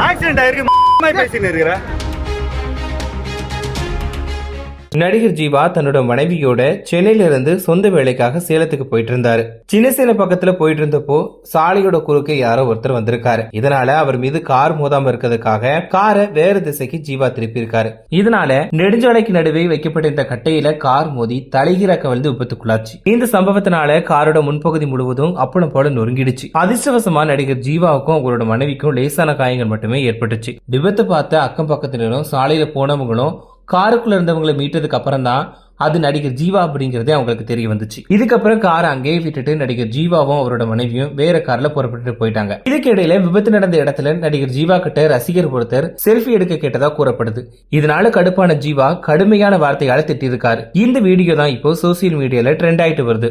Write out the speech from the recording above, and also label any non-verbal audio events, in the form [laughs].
Accident ஆயிருக்கு [laughs] பேசின்னு இருக்கிறேன் நடிகர் ஜீவா தன்னோட மனைவியோட சென்னையில இருந்து சொந்த வேலைக்காக சேலத்துக்கு போயிட்டு இருந்தாரு சின்ன சேலை பக்கத்துல போயிட்டு இருந்தப்போ சாலையோட குறுக்கே யாரோ ஒருத்தர் வந்திருக்காரு. இதனால அவர் மீது கார் மோதாம இருக்கிறதுக்காக காரை வேற திசைக்கு ஜீவா திருப்பி இருக்காரு இதனால நெடுஞ்சாலைக்கு நடுவே வைக்கப்பட்டிருந்த கட்டையில கார் மோதி தலைகீழ கவிழ்ந்து விபத்துக்குள்ளாச்சு. இந்த சம்பவத்தினால காரோட முன்பகுதி முழுவதும் அப்பளம் போல நொறுங்கிடுச்சு. அதிர்ஷ்டவசமா நடிகர் ஜீவாவுக்கும் அவங்களோட மனைவிக்கும் லேசான காயங்கள் மட்டுமே ஏற்பட்டுச்சு. விபத்தை பார்த்த அக்கம் பக்கத்தினரும் சாலையில போனவங்களும் காருக்குள்ள இருந்தவங்களை மீட்டதுக்கு அப்புறம் தான் அது நடிகர் ஜீவா அப்படிங்கிறதே அவங்களுக்கு தெரிய வந்துச்சு. இதுக்கப்புறம் காரை அங்கேயே விட்டுட்டு நடிகர் ஜீவாவும் அவரோட மனைவியும் வேற கார்ல புறப்பட்டு போயிட்டாங்க. இதுக்கு இடையில விபத்து நடந்த இடத்துல நடிகர் ஜீவா கிட்ட ரசிகர் ஒருத்தர் செல்ஃபி எடுக்க கேட்டதா கூறப்படுது. இதனால கடுப்பான ஜீவா கடுமையான வார்த்தையால திட்டிருக்காரு இந்த வீடியோ தான் இப்போ சோசியல் மீடியால ட்ரெண்ட் ஆயிட்டு வருது.